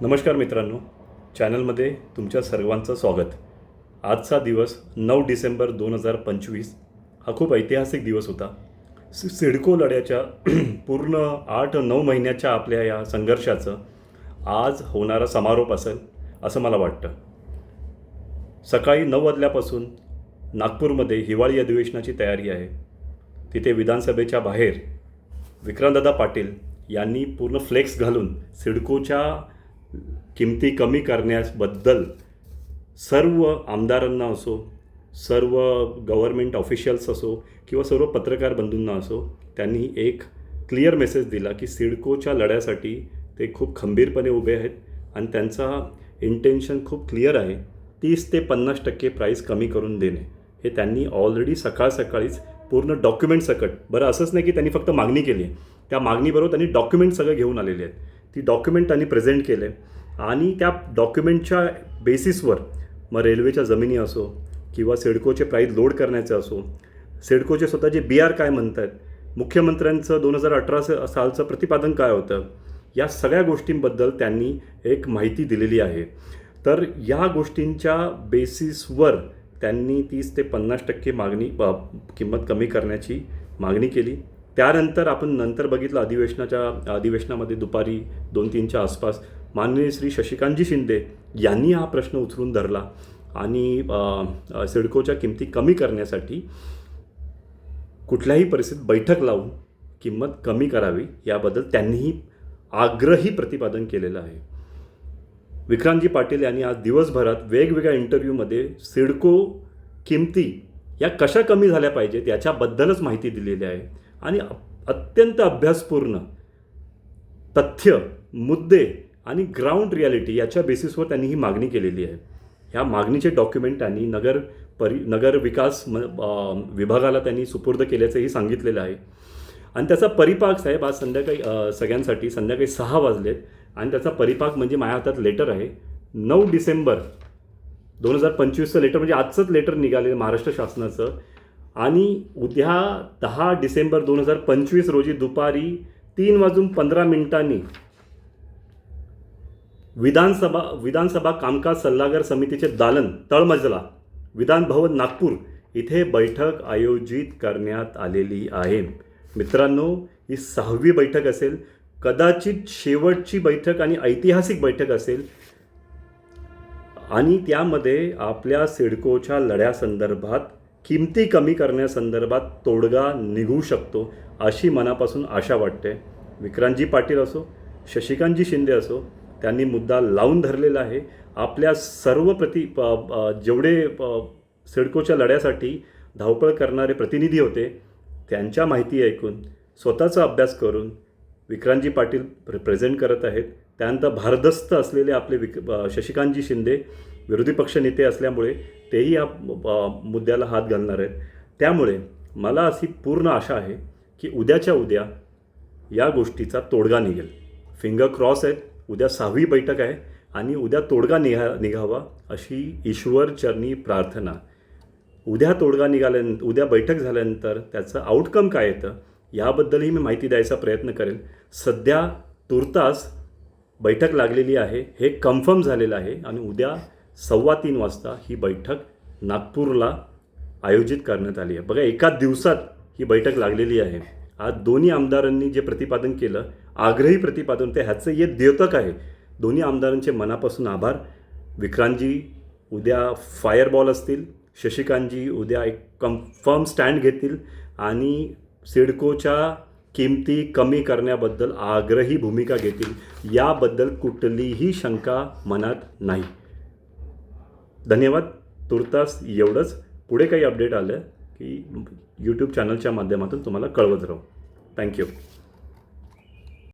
नमस्कार मित्रांनो चॅनलमध्ये तुमच्या सर्वांचं स्वागत. आजचा दिवस नऊ डिसेंबर दोन हजार पंचवीस हा खूप ऐतिहासिक दिवस होता. सि सिडको लढ्याच्या पूर्ण आठ नऊ महिन्याच्या आपल्या या संघर्षाचं आज होणारा समारोप असेल असं मला वाटतं. सकाळी नऊ वाजल्यापासून नागपूरमध्ये हिवाळी अधिवेशनाची तयारी आहे. तिथे विधानसभेच्या बाहेर विक्रांतदादा पाटील यांनी पूर्ण फ्लेक्स घालून सिडकोच्या किमती कमी करण्याबद्दल सर्व आमदारांना असो सर्व गव्हर्मेंट ऑफिशियल्स असो किंवा सर्व पत्रकार बंधूंना असो त्यांनी एक क्लिअर मेसेज दिला की सिडकोच्या लढ्यासाठी ते खूप खंबीरपणे उभे आहेत आणि त्यांचा इंटेन्शन खूप क्लिअर आहे. तीस ते पन्नास टक्के प्राईस कमी करून देणे. हे त्यांनी ऑलरेडी सकाळ सकाळीच पूर्ण डॉक्युमेंट सकट. बरं असंच नाही की त्यांनी फक्त मागणी केली आहे. त्या मागणीबरोबर त्यांनी डॉक्युमेंट सगळं घेऊन आलेले आहेत. ती डॉक्युमेंट त्यांनी प्रेझेंट केले. आणि त्या डॉक्युमेंटच्या बेसिसवर मग रेल्वेच्या जमिनी असो किंवा सिडकोचे प्राईज लोड करण्याचे असो सिडकोचे स्वतःचे बी आर काय म्हणत आहेत मुख्यमंत्र्यांचं दोन हजार अठरा सालचं प्रतिपादन काय होतं? या सगळ्या गोष्टींबद्दल त्यांनी एक माहिती दिलेली आहे. तर या गोष्टींच्या बेसिसवर त्यांनी तीस ते पन्नास टक्के मागणी किंमत कमी करण्याची मागणी केली. त्यानंतर आपण नंतर बघितलं अधिवेशनाच्या अधिवेशनामध्ये दुपारी दोन तीनच्या आसपास माननीय श्री शशिकांतजी शिंदे यांनी हा प्रश्न उचलून धरला आणि सिडकोच्या किमती कमी करण्यासाठी कुठल्याही परिस्थितीत बैठक लावून किंमत कमी करावी याबद्दल त्यांनीही आग्रही प्रतिपादन केलेलं आहे. विक्रांतजी पाटील यांनी आज दिवसभरात वेगवेगळ्या इंटरव्ह्यूमध्ये सिडको किमती या कशा कमी झाल्या पाहिजेत याच्याबद्दलच माहिती दिलेली आहे. आणि अत्यंत अभ्यासपूर्ण तथ्य मुद्दे आणि ग्राउंड रियालिटी याच्या बेसिसवर त्यांनी ही मागणी केलेली आहे. ह्या मागणीचे डॉक्युमेंट त्यांनी नगर परि नगर विकास म विभागाला त्यांनी सुपूर्द केल्याचंही सांगितलेलं आहे. आणि त्याचा परिपाक साहेब आज संध्याकाळी सगळ्यांसाठी संध्याकाळी सहा वाजलेत आणि त्याचा परिपाक म्हणजे माझ्या हातात लेटर आहे. नऊ डिसेंबर दोन हजार पंचवीसचं लेटर म्हणजे आजचंच लेटर निघालेलं महाराष्ट्र शासनाचं. आणि उद्या दहा डिसेंबर दोन हजार पंचवीस रोजी दुपारी तीन वाजून पंधरा मिनिटांनी विधानसभा विधानसभा कामकाज सल्लागार समितीचे दालन तळमजला विधान भवन नागपूर इथे बैठक आयोजित करण्यात आलेली आहे. मित्रांनो ही सहावी बैठक असेल कदाचित शेवटची बैठक आणि ऐतिहासिक बैठक असेल. आणि त्यामध्ये आपल्या सिडकोच्या लढ्यासंदर्भात किमती कमी करण्यासंदर्भात तोडगा निघू शकतो अशी मनापासून आशा वाटते. विक्रांतजी पाटील असो शशिकांतजी शिंदे असो त्यांनी मुद्दा लावून धरलेला आहे. आपल्या सर्व प्रति प- जेवढे प- सिडकोच्या लढ्यासाठी धावपळ करणारे प्रतिनिधी होते त्यांच्या माहिती ऐकून स्वतःचा अभ्यास करून विक्रांतजी पाटील प्र प्रेझेंट करत आहेत. त्यानंतर भारदस्त असलेले आपले विक शशिकांतजी शिंदे विरोधी पक्षनेते असल्यामुळे तेही या मुद्द्याला हात घालणार आहेत. त्यामुळे मला अशी पूर्ण आशा आहे की उद्याच्या उद्या या गोष्टीचा तोडगा निघेल. फिंगर क्रॉस आहेत. उद्या सहावी बैठक आहे आणि उद्या तोडगा निघा निघावा अशी ईश्वर चरणी प्रार्थना. उद्या तोडगा निघाल्यानंतर उद्या बैठक झाल्यानंतर त्याचं आउटकम काय येतं? याबद्दलही मी माहिती द्यायचा प्रयत्न करेन. सध्या तुर्तास बैठक लागलेली आहे. हे कन्फर्म झालेलं आहे आणि उद्या सव्वा तीन वाजता ही बैठक नागपूरला आयोजित करण्यात आली आहे. बघा एका दिवसात ही बैठक लागलेली आहे. आज दोन्ही आमदारांनी जे प्रतिपादन केलं आग्रही प्रतिपादन ते ह्याचं हे द्योतक आहे. दोन्ही आमदारांचे मनापासून आभार. विक्रांतजी उद्या फायरबॉल असतील. शशिकांतजी उद्या एक कन्फर्म स्टँड घेतील. आणि सिडकोच्या किमती कमी करण्याबद्दल आग्रही भूमिका घेतील याबद्दल कुठलीही शंका मनात नाही. धन्यवाद. तुर्तास एवढंच. पुढे काही अपडेट आलं की यूट्यूब चॅनलच्या माध्यमातून तुम्हाला कळवत राहू. थँक्यू